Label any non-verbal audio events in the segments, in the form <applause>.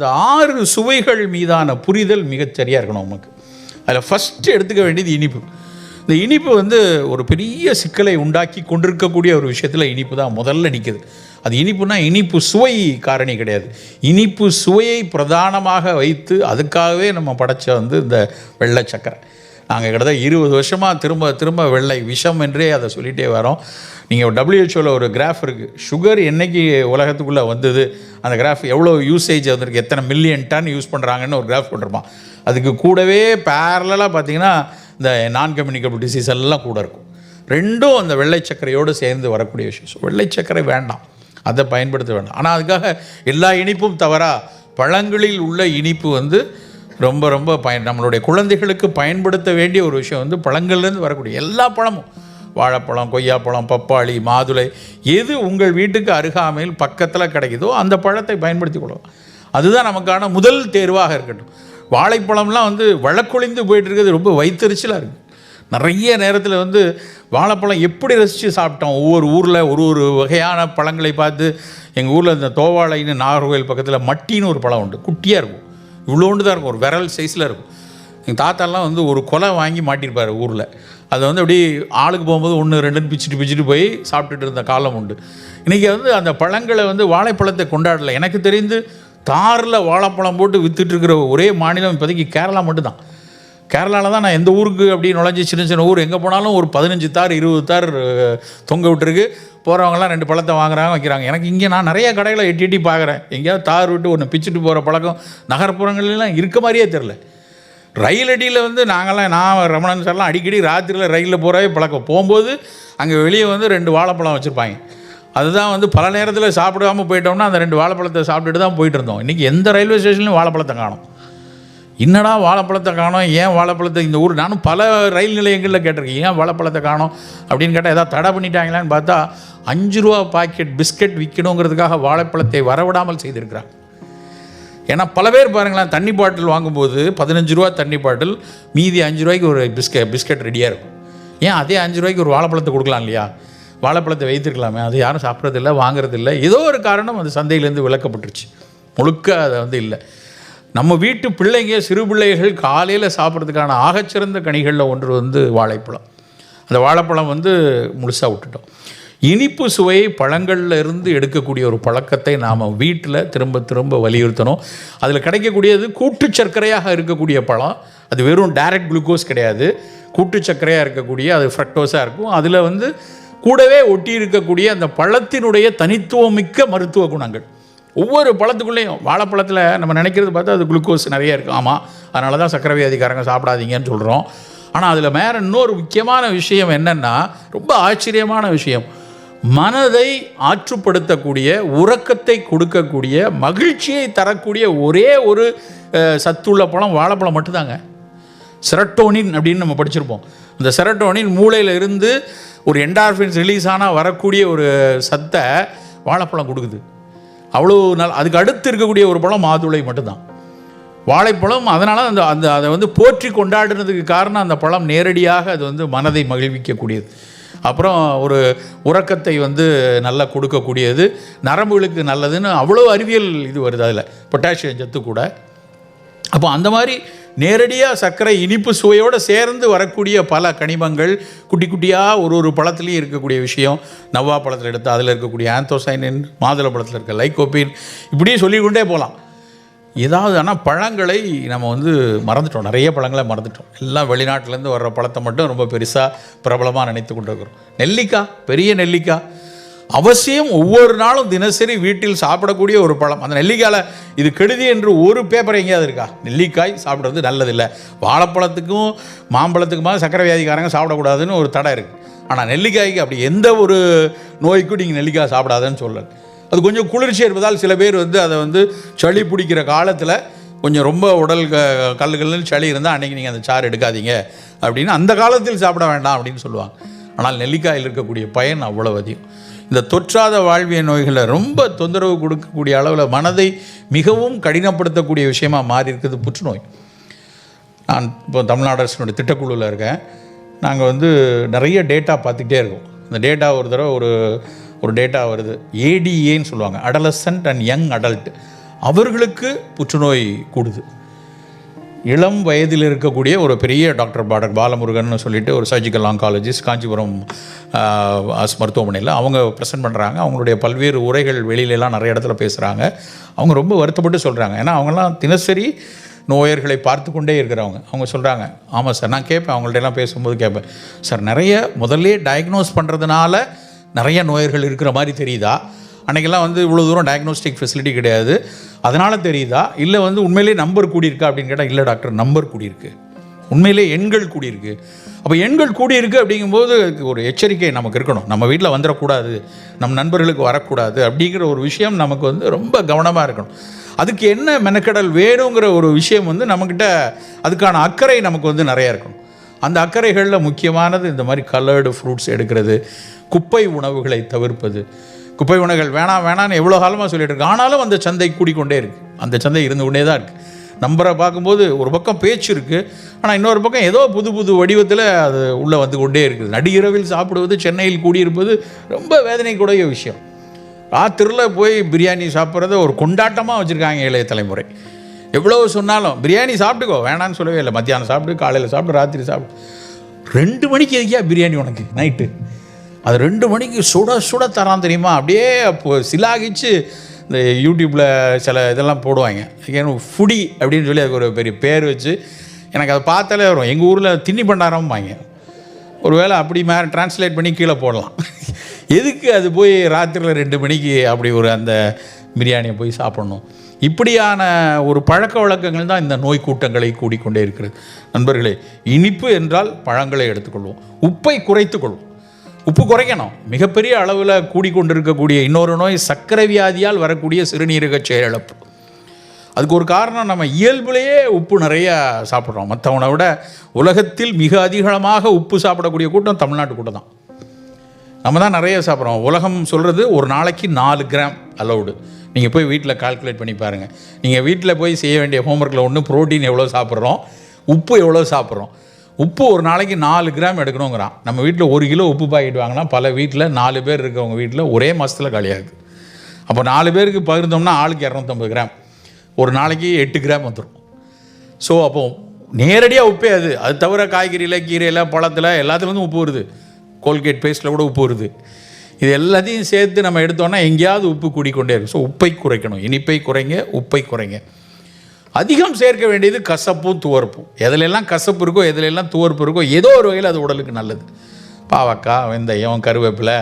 இந்த ஆறு சுவைகள் மீதான புரிதல் மிகச்சரியாக இருக்கணும் நமக்கு அதில் ஃபஸ்ட்டு எடுத்துக்க வேண்டியது இனிப்பு. இந்த இனிப்பு வந்து ஒரு பெரிய சிக்கலை உண்டாக்கி கொண்டிருக்கக்கூடிய ஒரு விஷயத்தில் இனிப்பு தான் முதல்ல நிற்கிது அது இனிப்புனா இனிப்பு சுவை காரணி கிடையாது. இனிப்பு சுவையை பிரதானமாக வைத்து அதுக்காகவே நம்ம படைச்ச வந்து இந்த வெள்ளை சக்கரை. நாங்கள் கிட்டத்தட்ட இருபது வருஷமாக திரும்ப திரும்ப வெள்ளை விஷம் என்றே அதை சொல்லிகிட்டே வரோம். நீங்கள் டபிள்யூஹெச்ஓவில் ஒரு கிராஃப் இருக்குது சுகர் என்னைக்கு உலகத்துக்குள்ளே வந்தது? அந்த கிராஃப் எவ்வளோ யூசேஜ் வந்திருக்கு? எத்தனை மில்லியன் டன் யூஸ் பண்ணுறாங்கன்னு ஒரு கிராஃப் போட்டிருப்பான். அதுக்கு கூடவே பேரலாக பார்த்தீங்கன்னா இந்த நான் கம்யூனிகபிள் டிசீஸ் எல்லாம் கூட இருக்கும். ரெண்டும் அந்த வெள்ளை சர்க்கரையோடு சேர்ந்து வரக்கூடிய விஷயம். ஸோ வெள்ளை சர்க்கரை வேண்டாம். அதை பயன்படுத்த வேண்டாம். ஆனால் அதுக்காக எல்லா இனிப்பும் தவறா? பழங்களில் உள்ள இனிப்பு வந்து ரொம்ப ரொம்ப பயன் நம்மளுடைய குழந்தைகளுக்கு பயன்படுத்த வேண்டிய ஒரு விஷயம் வந்து பழங்கள்லேருந்து வரக்கூடிய எல்லா பழமும். வாழைப்பழம் கொய்யாப்பழம் பப்பாளி மாதுளை எது உங்கள் வீட்டுக்கு அருகாமையில் பக்கத்தில் கிடைக்குதோ அந்த பழத்தை பயன்படுத்தி கொள்ளலாம். அதுதான் நமக்கான முதல் தேர்வாக இருக்கட்டும். வாழைப்பழம்லாம் வந்து வழக்கொழிந்து போயிட்டு இருக்கிறது ரொம்ப வயிற்றுச்சலாக இருக்குது நிறைய நேரத்தில் வந்து வாழைப்பழம் எப்படி ரசித்து சாப்பிட்டோம்? ஒவ்வொரு ஊரில் ஒரு ஒரு வகையான பழங்களை பார்த்து எங்கள் ஊரில் இந்த தோவாழைன்னு நாகர்கோவில் பக்கத்தில் மட்டின்னு ஒரு பழம் உண்டு. குட்டியாக இருக்கும். இவ்வளோண்டு தான் இருக்கும். ஒரு விரல் சைஸில் இருக்கும். எங்கள் தாத்தாலாம் வந்து ஒரு கொலை வாங்கி மாட்டியிருப்பார் ஊரில். அதை வந்து அப்படியே ஆளுக்கு போகும்போது ஒன்று ரெண்டுன்னு பிச்சுட்டு பிச்சுட்டு போய் சாப்பிட்டுட்டு இருந்த காலம் உண்டு. இன்றைக்கி வந்து அந்த பழங்களை வந்து வாழைப்பழத்தை கொண்டாடலை. எனக்கு தெரிந்து தாரில் வாழைப்பழம் போட்டு விற்றுட்டுருக்கிற ஒரே மாநிலம் இப்போதைக்கு கேரளா மட்டும்தான். கேரளாவில் தான் நான் எந்த ஊருக்கு அப்படி நுழைஞ்சி சின்ன சின்ன ஊர் எங்கே போனாலும் ஒரு பதினஞ்சு தார் இருபது தார் தொங்க விட்டுருக்கு. போகிறவங்களாம் ரெண்டு பழத்தை வாங்குறாங்க வைக்கிறாங்க. எனக்கு இங்கே நான் நிறைய கடைகளை எட்டி எட்டி பார்க்குறேன். எங்கேயாவது தார் விட்டு ஒன்று பிச்சுட்டு போகிற பழக்கம் நகர்ப்புறங்கள்லாம் இருக்க மாதிரியே தெரில ரயில் அடியில் வந்து நாங்கள்லாம் நான் ரமணன் சார்லாம் அடிக்கடி ராத்திரியில் ரயிலில் போகிறவே பழக்கம். போகும்போது அங்கே வெளியே வந்து ரெண்டு வாழைப்பழம் வச்சுருப்பாங்க. அதுதான் வந்து பல நேரத்தில் சாப்பிடாம போயிட்டோம்னா அந்த ரெண்டு வாழைப்பழத்தை சாப்பிட்டுட்டு தான் போயிட்டு இருந்தோம். இன்றைக்கி எந்த ரயில்வே ஸ்டேஷன்லையும் வாழைப்பழத்தை காணும். என்னடா வாழைப்பழத்தை காணோம்? ஏன் வாழைப்பழத்தை இந்த ஊர்? நானும் பல ரயில் நிலையங்களில் கேட்டிருக்கேன். ஏன் வாழைப்பழத்தை காணோம்? அப்படின்னு கேட்டால் ஏதாவது தடை பண்ணிட்டாங்களான்னு பார்த்தா அஞ்சு ரூபா பாக்கெட் பிஸ்கட் விற்கணுங்கிறதுக்காக வாழைப்பழத்தை வரவிடாமல் செய்திருக்கிறாங்க. ஏன்னா பல பேர் பாருங்களேன் தண்ணி பாட்டில் வாங்கும்போது பதினஞ்சு ரூபா தண்ணி பாட்டில் மீதி அஞ்சு ரூபாய்க்கு ஒரு பிஸ்கட் பிஸ்கட் ரெடியாக இருக்கும். ஏன் அதே அஞ்சு ரூபாய்க்கு ஒரு வாழைப்பழத்தை கொடுக்கலாம் இல்லையா? வாழைப்பழத்தை வைத்திருக்கலாமே அது யாரும் சாப்பிட்றதில்ல வாங்குறதில்ல. ஏதோ ஒரு காரணம் அது சந்தையிலேருந்து விளக்கப்பட்டுருச்சு முழுக்க அதை வந்து இல்லை. நம்ம வீட்டு பிள்ளைங்க சிறு பிள்ளைகள் காலையில் சாப்பிட்றதுக்கான ஆகச்சிறந்த கனிகளில் ஒன்று வந்து வாழைப்பழம். அந்த வாழைப்பழம் வந்து முழுசாக விட்டுட்டோம். இனிப்பு சுவையை பழங்கள்ல இருந்து எடுக்கக்கூடிய ஒரு பழக்கத்தை நாம் வீட்டில் திரும்ப திரும்ப வலியுறுத்தணும். அதில் கிடைக்கக்கூடியது கூட்டு சர்க்கரையாக இருக்கக்கூடிய பழம். அது வெறும் டைரக்ட் குளுக்கோஸ் கிடையாது. கூட்டு சர்க்கரையாக இருக்கக்கூடிய அது ஃப்ரக்டோஸாக இருக்கும். அதில் வந்து கூடவே ஒட்டி இருக்கக்கூடிய அந்த பழத்தினுடைய தனித்துவமிக்க மருத்துவ குணங்கள். ஒவ்வொரு பழத்துக்குள்ளேயும் வாழைப்பழத்தில் நம்ம நினைக்கிறது பார்த்தா அது குளுக்கோஸ் நிறைய இருக்குது ஆமாம் அதனால தான் சக்கரை வியாதிக்காரங்க சாப்பிடாதீங்கன்னு சொல்கிறோம் ஆனால் அதில் வேற இன்னொரு முக்கியமான விஷயம் என்னென்னா ரொம்ப ஆச்சரியமான விஷயம். மனதை ஆற்றுப்படுத்தக்கூடிய உறக்கத்தை கொடுக்கக்கூடிய மகிழ்ச்சியை தரக்கூடிய ஒரே ஒரு சத்துள்ள பழம் வாழைப்பழம் மட்டும்தாங்க. செரட்டோனின் அப்படின்னு நம்ம படிச்சிருப்போம். இந்த செரட்டோனின் மூளையில் இருந்து ஒரு என்டார்ஃபின்ஸ் ரிலீஸ் ஆனால் வரக்கூடிய ஒரு சத்தை வாழைப்பழம் கொடுக்குது. அவ்வளோ நாள் அதுக்கு அடுத்து இருக்கக்கூடிய ஒரு பழம் மாதுளை மட்டும்தான். வாழைப்பழம் அதனால் அந்த அந்த அதை வந்து போற்றி கொண்டாடுறதுக்கு காரணம் அந்த பழம் நேரடியாக அது வந்து மனதை மகிழ்விக்கக்கூடியது. அப்புறம் ஒரு உறக்கத்தை வந்து நல்லா கொடுக்கக்கூடியது. நரம்புகளுக்கு நல்லதுன்னு அவ்வளோ அறிவியல் இது வருது அதில். பொட்டாசியம் சத்து கூட. அப்போ அந்த மாதிரி நேரடியாக சர்க்கரை இனிப்பு சுவையோடு சேர்ந்து வரக்கூடிய பல கனிமங்கள் குட்டி குட்டியாக ஒரு ஒரு பழத்துலேயும் இருக்கக்கூடிய விஷயம். நவ்வா பழத்தில் எடுத்து அதில் இருக்கக்கூடிய ஆந்தோசைனின் மாதுளை பழத்தில் இருக்க லைகோபின் இப்படியே சொல்லிக்கொண்டே போகலாம் ஏதாவது ஆனால் பழங்களை நம்ம வந்து மறந்துட்டோம். நிறைய பழங்களை மறந்துட்டோம். எல்லாம் வெளிநாட்டிலேருந்து வர்ற பழத்தை மட்டும் ரொம்ப பெருசாக பிரபலமாக நினைத்து கொண்டு இருக்கிறோம் நெல்லிக்காய் பெரிய நெல்லிக்காய். அவசியம் ஒவ்வொரு நாளும் தினசரி வீட்டில் சாப்பிடக்கூடிய ஒரு பழம். அந்த நெல்லிக்காயில் இது கெடுதி என்று ஒரு பேப்பர் எங்கேயாவது இருக்கா? நெல்லிக்காய் சாப்பிட்றது நல்லதில்லை. வாழைப்பழத்துக்கும் மாம்பழத்துக்குமா சக்கரை வியாதிக்காரங்க சாப்பிடக்கூடாதுன்னு ஒரு தடை இருக்குது ஆனால் நெல்லிக்காய்க்கு அப்படி எந்த ஒரு நோய்க்கும் நீங்கள் நெல்லிக்காய் சாப்பிடாதுன்னு சொல்லலை. அது கொஞ்சம் குளிர்ச்சி இருப்பதால் சில பேர் வந்து அதை வந்து சளி பிடிக்கிற காலத்தில் கொஞ்சம் ரொம்ப உடல் க கல்லுகள்னு சளி இருந்தால் அன்றைக்கி நீங்கள் அந்த சாறு எடுக்காதீங்க அப்படின்னு அந்த காலத்தில் சாப்பிட வேண்டாம் அப்படின்னு சொல்லுவாங்க. ஆனால் நெல்லிக்காயில் இருக்கக்கூடிய பயன் அவ்வளவு அதிகம். இந்த தொற்றாத வாழ்விய நோய்களை ரொம்ப தொந்தரவு கொடுக்கக்கூடிய அளவில் மனதை மிகவும் கடினப்படுத்தக்கூடிய விஷயமாக மாறி இருக்குது புற்றுநோய். நான் இப்போ தமிழ்நாடு அரசினுடைய திட்டக்குழுவில் இருக்கேன். நாங்கள் வந்து நிறைய டேட்டா பார்த்துக்கிட்டே இருக்கோம். அந்த டேட்டா ஒரு தடவை ஒரு ஒரு டேட்டா வருது. ஏடிஏன்னு சொல்லுவாங்க. அடலசன்ட் அண்ட் யங் அடல்ட் அவர்களுக்கு புற்றுநோய் கூடுது. இளம் வயதில் இருக்கக்கூடிய ஒரு பெரிய டாக்டர் பாடர் பாலமுருகன் சொல்லிட்டு ஒரு சர்ஜிக்கல் ஆங்காலஜிஸ்ட் காஞ்சிபுரம் மருத்துவமனையில் அவங்க ப்ரெசென்ட் பண்ணுறாங்க அவங்களுடைய பல்வேறு உரைகள் வெளியிலலாம் நிறைய இடத்துல பேசுகிறாங்க அவங்க ரொம்ப வருத்தப்பட்டு சொல்கிறாங்க ஏன்னா அவங்கெல்லாம் தினசரி நோயர்களை பார்த்து கொண்டே இருக்கிறவங்க. அவங்க சொல்கிறாங்க ஆமாம் சார் நான் கேட்பேன். அவங்கள்ட்ட எல்லாம் பேசும்போது கேட்பேன். சார் நிறைய முதல்லே டயக்னோஸ் பண்ணுறதுனால நிறைய நோயர்கள் இருக்கிற மாதிரி தெரியுதா? அன்றைக்கெல்லாம் வந்து இவ்வளோ தூரம் டயக்னோஸ்டிக் ஃபெசிலிட்டி கிடையாது. அதனால் தெரியுதா? இல்லை வந்து உண்மையிலே நம்பர் கூடியிருக்கா அப்படின்னு கேட்டால் இல்லை டாக்டர் நம்பர் கூடியிருக்கு. உண்மையிலே எண்கள் கூடியிருக்கு. அப்போ எண்கள் கூடியிருக்கு அப்படிங்கும்போது ஒரு எச்சரிக்கை நமக்கு இருக்கணும். நம்ம வீட்டில் வந்துடக்கூடாது நம் நண்பர்களுக்கு வரக்கூடாது அப்படிங்கிற ஒரு விஷயம் நமக்கு வந்து ரொம்ப கவனமாக இருக்கணும். அதுக்கு என்ன மெனக்கடல் வேணுங்கிற ஒரு விஷயம் வந்து நம்மக்கிட்ட அதுக்கான அக்கறை நமக்கு வந்து நிறைய இருக்கணும். அந்த அக்கறைகளில் முக்கியமானது இந்த மாதிரி கலர்டு ஃப்ரூட்ஸ் எடுக்கிறது குப்பை உணவுகளை தவிர்ப்பது. குப்பை உணவுகள் வேணாம் வேணாம்னு எவ்வளோ காலமாக சொல்லிட்டு இருக்கு. ஆனாலும் அந்த சந்தை கூடிக்கொண்டே இருக்குது அந்த சந்தை இருந்து கொண்டே தான் இருக்குது நம்பரை பார்க்கும்போது ஒரு பக்கம் பேச்சு இருக்குது ஆனால் இன்னொரு பக்கம் ஏதோ புது புது வடிவத்தில் அது உள்ளே வந்து கொண்டே இருக்குது. நடிகரவில் சாப்பிடுவது சென்னையில் கூடியிருப்பது ரொம்ப வேதனைக்குடைய விஷயம். ராத்திரியில் போய் பிரியாணி சாப்பிட்றத ஒரு கொண்டாட்டமாக வச்சுருக்காங்க இளைய தலைமுறை. எவ்வளோ சொன்னாலும் பிரியாணி சாப்பிட்டுக்கோ. வேணான்னு சொல்லவே இல்லை. மத்தியானம் சாப்பிட்டு காலையில் சாப்பிட்டு ராத்திரி சாப்பிட்டு ரெண்டு மணிக்கு எதுக்கியா பிரியாணி உனக்கு? நைட்டு. அது ரெண்டு மணிக்கு சுட சுட தரான் தெரியுமா? அப்படியே அப்போ சிலாகிச்சு. இந்த யூடியூப்பில் சில இதெல்லாம் போடுவாங்க. ஏன்னா ஃபுடி அப்படின்னு சொல்லி அதுக்கு ஒரு பெரிய பேர் வச்சு எனக்கு அதை பார்த்தாலே வரும். எங்கள் ஊரில் தின்னி பண்டாரம்பாங்க. ஒருவேளை அப்படி மேலே டிரான்ஸ்லேட் பண்ணி கீழே போடலாம். <laughs> எதுக்கு அது போய் ராத்திரியில் ரெண்டு மணிக்கு அப்படி ஒரு அந்த பிரியாணியை போய் சாப்பிட்ணும்? இப்படியான ஒரு பழக்க வழக்கங்கள் தான் இந்த நோய் கூட்டங்களை கூடிக்கொண்டே இருக்கிறது. நண்பர்களே இனிப்பு என்றால் பழங்களை எடுத்துக்கொள்வோம். உப்பை குறைத்துக்கொள்வோம். உப்பு குறைக்கணும். மிகப்பெரிய அளவில் கூடிக்கொண்டிருக்கக்கூடிய இன்னொரு நோய் சர்க்கரை வியாதியால் வரக்கூடிய சிறுநீரக செயலிழப்பு. அதுக்கு ஒரு காரணம் நம்ம இயல்புலேயே உப்பு நிறைய சாப்பிட்றோம். மற்றவனை விட உலகத்தில் மிக அதிகமாக உப்பு சாப்பிடக்கூடிய கூட்டம் தமிழ்நாட்டு கூட்டம் தான். நம்ம தான் நிறைய சாப்பிட்றோம். உலகம் சொல்கிறது ஒரு நாளைக்கு நாலு கிராம் அலௌடு நீங்கள் போய் வீட்டில் கால்குலேட் பண்ணி பாருங்கள் நீங்கள் வீட்டில் போய் செய்ய வேண்டிய ஹோம்ஒர்க்கில் ஒன்று ப்ரோட்டீன் எவ்வளோ சாப்பிட்றோம் உப்பு எவ்வளோ சாப்பிட்றோம். உப்பு ஒரு நாளைக்கு நாலு கிராம் எடுக்கணுங்கிறான். நம்ம வீட்டில் ஒரு கிலோ உப்பு பாக்கெட் வாங்கினா பல வீட்டில் நாலு பேர் இருக்கவங்க வீட்டில் ஒரே மாதத்தில் காலியாகுது அப்போ நாலு பேருக்கு பகிர்ந்தோம்னா ஆளுக்கு இரநூத்தம்பது கிராம் ஒரு நாளைக்கு எட்டு கிராம் வந்துடும் ஸோ அப்போது நேரடியாக உப்பே அது. அது தவிர காய்கறியில் கீரையில் பழத்தில் எல்லாத்துலேருந்து உப்பு வருது. கோல்கேட் பேஸ்ட்டில் கூட உப்பு வருது. இது எல்லாத்தையும் சேர்த்து நம்ம எடுத்தோன்னா எங்கேயாவது உப்பு கூடிக்கொண்டே இருக்கும். ஸோ உப்பை குறைக்கணும். இனிப்பை குறைங்க உப்பை குறைங்க. அதிகம் சேர்க்க வேண்டியது கசப்பும் துவர்ப்பும். எதுலெல்லாம் கசப்பு இருக்கோ எதுலெல்லாம் துவர்ப்பு இருக்கோ ஏதோ ஒரு வகையில் அது உடலுக்கு நல்லது. பாவக்காய் வெந்தயம் கருவேப்பிலை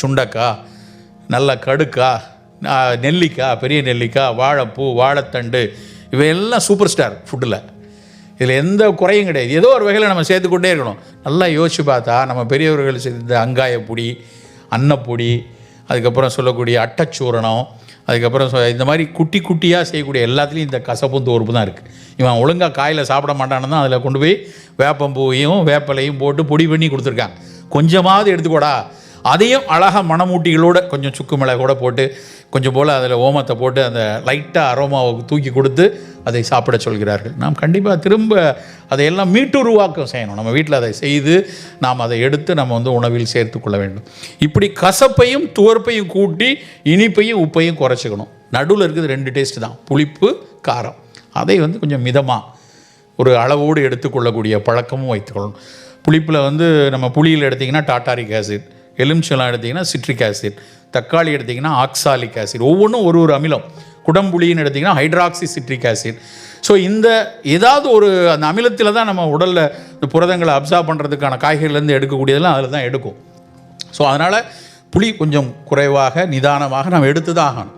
சுண்டக்காய் நல்ல கடுக்காய் நெல்லிக்காய் பெரிய நெல்லிக்காய் வாழைப்பூ வாழைத்தண்டு இவையெல்லாம் சூப்பர் ஸ்டார் ஃபுட்டில் இதில் எந்த குறையும் கிடையாது. ஏதோ ஒரு வகையில் நம்ம சேர்த்துக்கொண்டே இருக்கணும். நல்லா யோசிச்சு பார்த்தா நம்ம பெரியவர்கள் செய்த அங்காயப்பொடி அன்னப்பொடி அதுக்கப்புறம் சொல்லக்கூடிய அட்டச்சூரணம் அதுக்கப்புறம் இந்த மாதிரி குட்டி குட்டியாக செய்யக்கூடிய எல்லாத்துலேயும் இந்த கசப்பும் தோறுப்பு தான் இருக்குது இவன் ஒழுங்காக காயில் சாப்பிட மாட்டான்னு தான் அதில் கொண்டு போய் வேப்பம்பூவையும் வேப்பலையும் போட்டு பொடி பண்ணி கொடுத்துருக்காங்க. கொஞ்சமாவது எடுத்துக்கோடா. அதையும் அழகாக மணமூட்டிகளோடு கொஞ்சம் சுக்கு மிளகோட போட்டு கொஞ்சம் போல் அதில் ஓமத்தை போட்டு அந்த லைட்டாக அரோமாவை தூக்கி கொடுத்து அதை சாப்பிட சொல்கிறார்கள். நாம் கண்டிப்பாக திரும்ப அதையெல்லாம் மீட்டுருவாக்கம் செய்யணும். நம்ம வீட்டில் அதை செய்து நாம் அதை எடுத்து நம்ம வந்து உணவில் சேர்த்து கொள்ள வேண்டும். இப்படி கசப்பையும் துவர்ப்பையும் கூட்டி இனிப்பையும் உப்பையும் குறைச்சிக்கணும். நடுவில் இருக்குது ரெண்டு டேஸ்ட் தான். புளிப்பு காரம். அதை வந்து கொஞ்சம் மிதமாக ஒரு அளவோடு எடுத்துக்கொள்ளக்கூடிய பழக்கமும் வைத்துக்கொள்ளணும் புளிப்பில் வந்து நம்ம புளியில் எடுத்திங்கன்னா டாட்டாரிக் ஆசிட் எலுமிச்சலாம் எடுத்திங்கன்னா சிட்ரிக் ஆசிட் தக்காளி எடுத்திங்கன்னா ஆக்சாலிக் ஆசிட் ஒவ்வொன்றும் ஒரு ஒரு அமிலம். குடம்புளின்னு எடுத்திங்கன்னா ஹைட்ராக்சி சிட்ரிக் ஆசிட் ஸோ இந்த ஏதாவது ஒரு அந்த அமிலத்தில் தான் நம்ம உடலில் இந்த புரதங்களை அப்சார்ப் பண்ணுறதுக்கான காய்கறிலேருந்து எடுக்கக்கூடியதெல்லாம் அதில் தான் எடுக்கும். ஸோ அதனால் புளி கொஞ்சம் குறைவாக நிதானமாக நம்ம எடுத்து தான் ஆகணும்.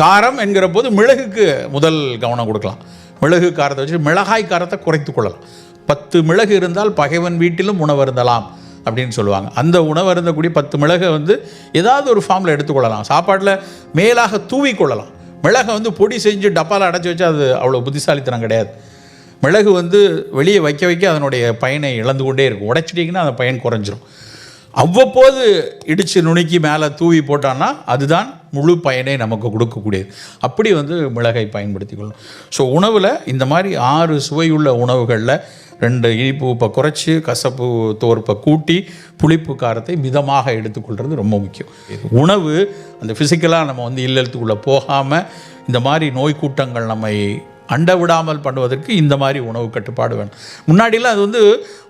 காரம் என்கிற போது மிளகுக்கு முதல் கவனம் கொடுக்கலாம். மிளகு காரத்தை வச்சு மிளகாய் காரத்தை குறைத்து கொள்ளலாம். பத்து மிளகு இருந்தால் பகைவன் வீட்டிலும் உணவு இருந்தலாம் அப்படின்னு சொல்லுவாங்க. அந்த உணவு இருந்தக்கூடிய பத்து மிளகை வந்து ஏதாவது ஒரு ஃபார்மில் எடுத்துக்கொள்ளலாம் சாப்பாட்டில் மேலாக தூவி கொள்ளலாம். மிளகை வந்து பொடி செஞ்சு டப்பாவில் அடைச்சி வச்சா அது அவ்வளோ புத்திசாலித்தனம் கிடையாது. மிளகு வந்து வெளியே வைக்க வைக்க அதனுடைய பயனை இழந்து கொண்டே இருக்கும். உடைச்சிட்டிங்கன்னா அந்த பயன் குறைஞ்சிரும். அவ்வப்போது இடித்து நுணுக்கி மேலே தூவி போட்டான்னா அதுதான் முழு பயனை நமக்கு கொடுக்கக்கூடியது. அப்படி வந்து மிளகை பயன்படுத்தி கொள்ளணும். ஸோ உணவில் இந்த மாதிரி ஆறு சுவையுள்ள உணவுகளில் ரெண்டு இனிப்பு உப்பை குறைச்சி கசப்பு தோற்பை கூட்டி புளிப்பு காரத்தை மிதமாக எடுத்துக்கொள்கிறது ரொம்ப முக்கியம். உணவு அந்த ஃபிசிக்கலாக நம்ம வந்து இல்லத்துக்குள்ளே போகாமல் இந்த மாதிரி நோய் கூட்டங்கள் நம்மை அண்ட விடாமல் பண்ணுவதற்கு இந்த மாதிரி உணவு கட்டுப்பாடு வேணும். முன்னாடிலாம் அது வந்து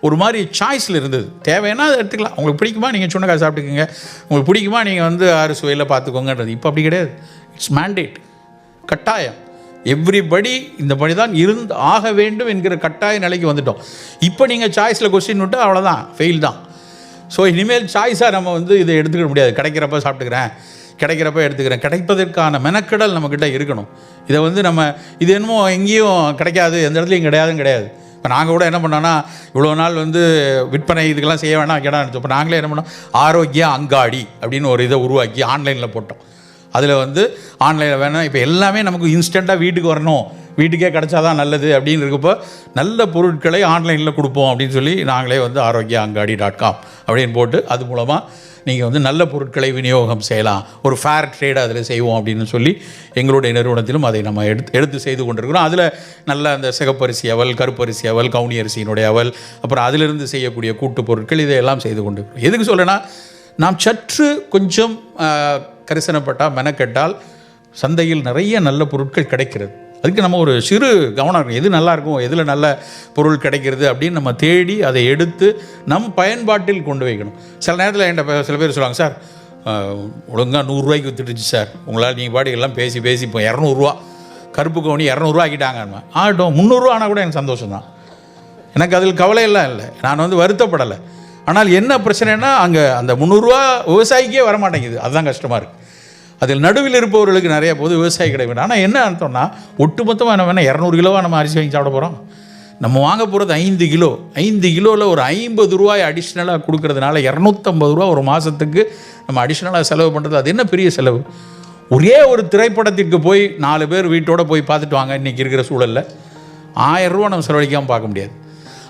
ஒரு மாதிரி சாய்ஸில் இருந்தது. தேவைன்னா அதை எடுத்துக்கலாம். உங்களுக்கு பிடிக்குமா நீங்கள் சுண்ணக்காய் சாப்பிட்டுக்கோங்க. உங்களுக்கு பிடிக்குமா நீங்கள் வந்து ஆறு சுவையில் பார்த்துக்கோங்கன்றது. இப்போ அப்படி கிடையாது. இட்ஸ் மேண்டேட் கட்டாயம். எவ்ரிபடி இந்த படி தான் இருந்து ஆக வேண்டும் என்கிற கட்டாய நிலைக்கு வந்துட்டோம். இப்போ நீங்கள் சாய்ஸில் கொஸ்டின் விட்டால் அவ்வளோதான் ஃபெயில் தான். ஸோ இனிமேல் சாய்ஸாக நம்ம வந்து இதை எடுத்துக்க முடியாது. கிடைக்கிறப்ப சாப்பிட்டுக்கிறேன் கிடைக்கிறப்ப எடுத்துக்கிறேன். கிடைப்பதற்கான மெனக்கடல் நம்மக்கிட்ட இருக்கணும். இதை வந்து நம்ம இது என்னமோ எங்கேயும் கிடைக்காது எந்த இடத்துலையும் கிடையாதுன்னு கிடையாது. இப்போ நாங்கள் கூட என்ன பண்ணோன்னா இவ்வளோ நாள் வந்து விற்பனை இதுக்கெல்லாம் செய்ய வேணாம் கேடான்னு இப்போ நாங்களே என்ன பண்ணோம்? ஆரோக்கிய அங்காடி அப்படின்னு ஒரு இதை உருவாக்கி ஆன்லைனில் போட்டோம். அதில் வந்து ஆன்லைனில் வேணாம் இப்போ எல்லாமே நமக்கு இன்ஸ்டண்ட்டாக வீட்டுக்கு வரணும். வீட்டுக்கே கிடச்சாதான் நல்லது அப்படின்னு இருக்கப்போ நல்ல பொருட்களை ஆன்லைனில் கொடுப்போம் அப்படின்னு சொல்லி நாங்களே வந்து ஆரோக்கிய அங்காடி டாட் காம் அப்படின்னு போட்டு அது மூலமாக நீங்கள் வந்து நல்ல பொருட்களை விநியோகம் செய்யலாம். ஒரு ஃபேர் ட்ரேட் அதில் செய்வோம் அப்படின்னு சொல்லி எங்களுடைய நிறுவனத்திலும் அதை நம்ம எடுத்து எடுத்து செய்து கொண்டிருக்கிறோம். அதில் நல்ல அந்த சிகப்பரிசி அவல் கருப்பரிசி அவல் கவுனி அரிசியினுடைய அவல் அப்புறம் அதிலிருந்து செய்யக்கூடிய கூட்டுப் பொருட்கள் இதையெல்லாம் செய்து கொண்டு எதுக்கு சொல்லுன்னா நாம் சற்று கொஞ்சம் கரிசனப்பட்டால் மெனக்கெட்டால் சந்தையில் நிறைய நல்ல பொருட்கள் கிடைக்கிறது. அதுக்கு நம்ம ஒரு சிறு கவனம் இருக்கும் எது நல்லா இருக்கும் எதில் நல்ல பொருள் கிடைக்கிறது அப்படின்னு நம்ம தேடி அதை எடுத்து நம் பயன்பாட்டில் கொண்டு வைக்கணும். சில நேரத்தில் என்கிட்ட சில பேர் சொல்லுவாங்க சார் ஒழுங்காக நூறுரூவாய்க்கு வித்துட்டுச்சு சார். உங்களால் நீங்கள் பாடிகள்லாம் பேசி பேசி இப்போ இரநூறுவா கருப்பு கவுனி இரநூறுவா ஆக்கிட்டாங்க ஆகட்டும் முந்நூறுரூவா ஆனால் கூட எனக்கு சந்தோஷம் தான் எனக்கு அதில் கவலையெல்லாம் இல்லை. நான் வந்து வருத்தப்படலை. ஆனால் என்ன பிரச்சனைனா அங்கே அந்த முந்நூறுரூவா விவசாயிக்கே வரமாட்டேங்குது. அதுதான் கஷ்டமாக இருக்குது அதில் நடுவில் இருப்பவர்களுக்கு நிறைய போது விவசாயி கிடைக்கும் ஆனால் என்ன அர்த்தம்னா ஒட்டுமொத்தமாக நம்ம என்ன இரநூறு கிலோவாக நம்ம அரிசி வாங்கி சாப்பிட போகிறோம் நம்ம வாங்க போகிறது ஐந்து கிலோ. ஐந்து கிலோவில் ஒரு ஐம்பது ரூபாய் அடிஷ்னலாக கொடுக்கறதுனால இரநூத்தம்பது ரூபா ஒரு மாதத்துக்கு நம்ம அடிஷ்னலாக செலவு பண்ணுறது அது என்ன பெரிய செலவு? ஒரே ஒரு திரைப்படத்திற்கு போய் நாலு பேர் வீட்டோடு போய் பார்த்துட்டு வாங்க. இன்றைக்கி இருக்கிற சூழலில் ஆயிரம் ரூபா நம்ம செலவழிக்காமல் பார்க்க முடியாது.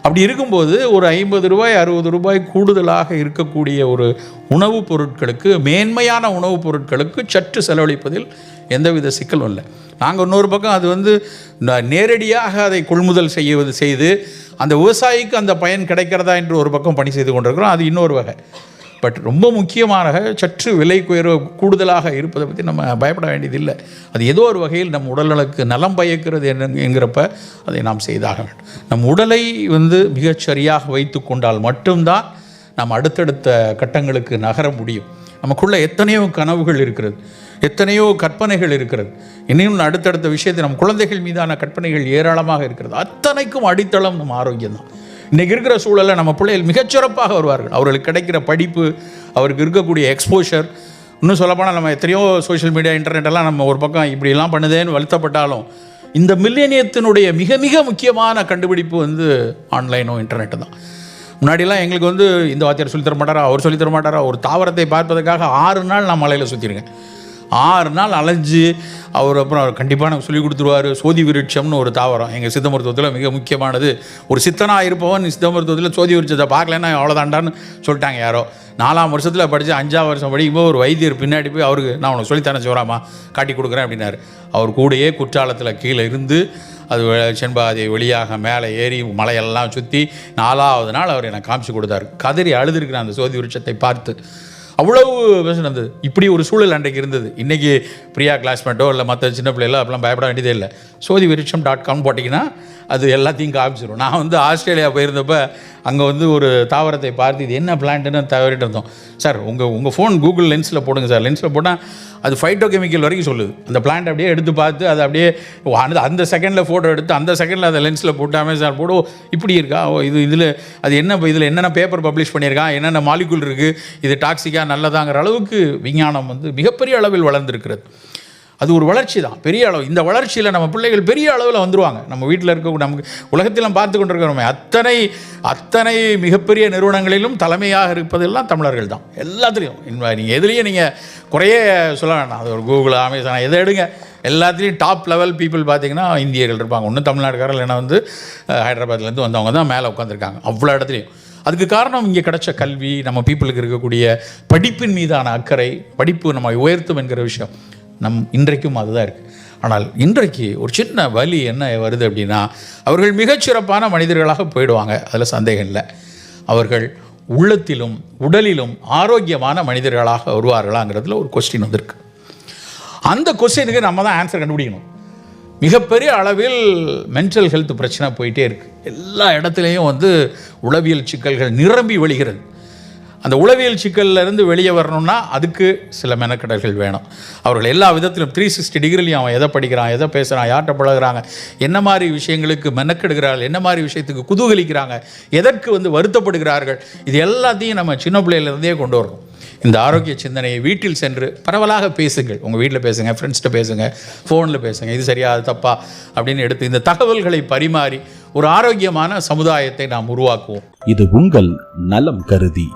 அப்படி இருக்கும்போது ஒரு ஐம்பது ரூபாய் அறுபது ரூபாய் கூடுதலாக இருக்கக்கூடிய ஒரு உணவுப் பொருட்களுக்கு மேன்மையான உணவுப் பொருட்களுக்கு சற்று செலவழிப்பதில் எந்தவித சிக்கலும் இல்லை. நாங்கள் இன்னொரு பக்கம் அது வந்து ந- நேரடியாக அதை கொள்முதல் செய்வது செய்து அந்த விவசாயிக்கு அந்த பயன் கிடைக்கிறதா என்று ஒரு பக்கம் பணி செய்து கொண்டிருக்கிறோம். அது இன்னொரு வகை. பட் ரொம்ப முக்கியமாக சற்று விலை உயர்வு கூடுதலாக இருப்பதை பற்றி நம்ம பயப்பட வேண்டியதில்லை. அது ஏதோ ஒரு வகையில் நம் உடல்நலக்கு நலம் பயக்கிறது என்ன என்கிறப்ப அதை நாம் செய்தாக வேண்டும். நம் உடலை வந்து மிகச்சரியாக வைத்து கொண்டால் மட்டும்தான் நாம் அடுத்தடுத்த கட்டங்களுக்கு நகர முடியும். நமக்குள்ளே எத்தனையோ கனவுகள் இருக்கிறது. எத்தனையோ கற்பனைகள் இருக்கிறது. இன்னும் அடுத்தடுத்த விஷயத்தை நம் குழந்தைகள் மீதான கற்பனைகள் ஏராளமாக இருக்கிறது. அத்தனைக்கும் அடித்தளம் நம்ம ஆரோக்கியம் தான் இன்றைக்கி இருக்கிற சூழலில் நம்ம பிள்ளைகள் மிகச்சிறப்பாக வருவார்கள். அவர்களுக்கு கிடைக்கிற படிப்பு அவருக்கு இருக்கக்கூடிய எக்ஸ்போஷர் இன்னும் சொல்லப்போனால் நம்ம எத்தனையோ சோஷியல் மீடியா இன்டர்நெட்டெல்லாம் நம்ம ஒரு பக்கம் இப்படிலாம் பண்ணுதேன்னு வருத்தப்பட்டாலும் இந்த மில்லேனியத்தினுடைய மிக மிக முக்கியமான கண்டுபிடிப்பு வந்து ஆன்லைனும் இன்டர்நெட்டு தான். முன்னாடிலாம் எங்களுக்கு வந்து இந்த வாத்தியார் சொல்லித்தர மாட்டாரா அவர் சொல்லித் மாட்டாரா ஒரு தாவரத்தை பார்ப்பதற்காக ஆறு நாள் நான் மலையில் சுற்றிருக்கேன் ஆறு நாள் அலைஞ்சு அவர் அப்புறம் அவர் கண்டிப்பாக எனக்கு சொல்லி கொடுத்துருவாரு. சோதி விருட்சம்னு ஒரு தாவரம். எங்கள் சித்த மருத்துவத்தில் மிக முக்கியமானது. ஒரு சித்தனாக இருப்பவன் சித்த மருத்துவத்தில் சோதி விருட்சத்தை பார்க்கலன்னா அவ்வளோதாண்டான்னு சொல்லிட்டாங்க யாரோ. நாலாம் வருஷத்தில் படித்து அஞ்சாம் வருஷம் படிக்கும்போது ஒரு வைத்தியர் பின்னாடி போய் அவருக்கு நான் உனக்கு சொல்லித்தரேன் சிவராமா காட்டி கொடுக்குறேன் அப்படின்னாரு. அவர் கூடயே குற்றாலத்தில் கீழே இருந்து அது வெ- செண்பாதை வெளியாக மேலே ஏறி மலையெல்லாம் சுற்றி நாலாவது நாள் அவர் எனக்கு காமிச்சு கொடுத்தாரு. கதறி அழுதுருக்கிறேன் அந்த சோதி விருட்சத்தை பார்த்து. அவ்வளவு விஷயம் இருந்தது இப்படி ஒரு சூழல் அன்றைக்கு இருந்தது. இன்றைக்கி பிரியா கிளாஸ்மேட்டோ இல்லை மற்ற சின்ன பிள்ளைகளோ அப்படிலாம் பயப்பட வேண்டியதே இல்லை. சோதி விருட்சம் டாட் காம் போட்டிங்கன்னா அது எல்லாத்தையும் காமிச்சிடும் நான் வந்து ஆஸ்திரேலியா போயிருந்தப்ப அங்கே வந்து ஒரு தாவரத்தை பார்த்து இது என்ன பிளான்ட்டுன்னு தவறிட்டு இருந்தோம். சார் உங்கள் உங்கள் ஃபோன் கூகுள் லென்ஸில் போடுங்க சார். லென்ஸில் போட்டால் அது ஃபைட்டோ கெமிக்கல் வரைக்கும் சொல்லுது. அந்த பிளான்ட் அப்படியே எடுத்து பார்த்து அதை அப்படியே அந்த அந்த செகண்டில் ஃபோட்டோ எடுத்து அந்த செகண்டில் அதை லென்ஸில் போட்டாமே சார். போடு இப்படி இருக்கா? ஓ இது இதில் அது என்ன இதில் என்னென்ன பேப்பர் பப்ளிஷ் பண்ணியிருக்கான்? என்னென்ன மாலிகுல் இருக்குது இது டாக்ஸிக்காக நல்லதாங்கிற அளவுக்கு விஞ்ஞானம் வந்து மிகப்பெரிய அளவில் வளர்ந்துருக்கிறது. அது ஒரு வளர்ச்சி தான். பெரிய அளவு. இந்த வளர்ச்சியில் நம்ம பிள்ளைகள் பெரிய அளவில் வந்துருவாங்க. நம்ம வீட்டில் இருக்க நமக்கு உலகத்திலாம் பார்த்து கொண்டிருக்கிறோமே அத்தனை அத்தனை மிகப்பெரிய நிறுவனங்களிலும் தலைமையாக இருப்பதெல்லாம் தமிழர்கள் தான். எல்லாத்துலேயும். நீங்கள் எதுலேயும் நீங்கள் குறைய சொல்ல வேண்டாம். அது ஒரு கூகுள் அமேசான் எதை எடுங்க. எல்லாத்துலேயும் டாப் லெவல் பீப்புள் பார்த்தீங்கன்னா இந்தியர்கள் இருப்பாங்க. ஒன்றும் தமிழ்நாடுக்காரர் இல்லைன்னா வந்து ஹைதராபாத்லேருந்து வந்தவங்க தான் மேலே உட்காந்துருக்காங்க அவ்வளோ இடத்துலையும். அதுக்கு காரணம் இங்கே கிடைச்ச கல்வி நம்ம பீப்புளுக்கு இருக்கக்கூடிய படிப்பின் மீதான அக்கறை படிப்பு நம்ம உயர்த்தும் என்கிற விஷயம். நம் இன்றைக்கும் அதுதான் இருக்குது ஆனால் இன்றைக்கு ஒரு சின்ன வலி என்ன வருது அப்படின்னா அவர்கள் மிகச்சிறப்பான மனிதர்களாக போயிடுவாங்க. அதில் சந்தேகம் இல்லை. அவர்கள் உள்ளத்திலும் உடலிலும் ஆரோக்கியமான மனிதர்களாக வருவார்களாங்கிறதுல ஒரு கொஸ்டின் வந்திருக்கு அந்த கொஸ்டினுக்கு நம்ம தான் ஆன்சர் கண்டுபிடிக்கணும். மிகப்பெரிய அளவில் மென்டல் ஹெல்த் பிரச்சனை போயிட்டே இருக்குது எல்லா இடத்துலையும் வந்து உளவியல் சிக்கல்கள் நிரம்பி வழிகிறது அந்த உளவியல் சிக்கல்லேருந்து வெளியே வரணும்னா அதுக்கு சில மெனக்கடல்கள் வேணும். அவர்கள் எல்லா விதத்திலும் த்ரீ சிக்ஸ்டி டிகிரிலையும் அவன் எதை படிக்கிறான் எதை பேசுகிறான் யார்கிட்ட பழகிறாங்க என்ன மாதிரி விஷயங்களுக்கு மெனக்கெடுகிறார்கள் என்ன மாதிரி விஷயத்துக்கு குதூகலிக்கிறாங்க எதற்கு வந்து வருத்தப்படுகிறார்கள் இது எல்லாத்தையும் நம்ம சின்ன பிள்ளையிலேருந்தே கொண்டு வரணும். இந்த ஆரோக்கிய சிந்தனையை வீட்டில் சென்று பரவலாக பேசுங்கள். உங்கள் வீட்டில் பேசுங்க ஃப்ரெண்ட்ஸ்கிட்ட பேசுங்க ஃபோனில் பேசுங்க இது சரியா அது தப்பா அப்படின்னு எடுத்து இந்த தகவல்களை பரிமாறி ஒரு ஆரோக்கியமான சமுதாயத்தை நாம் உருவாக்குவோம். இது உங்கள் நலம் கருதி.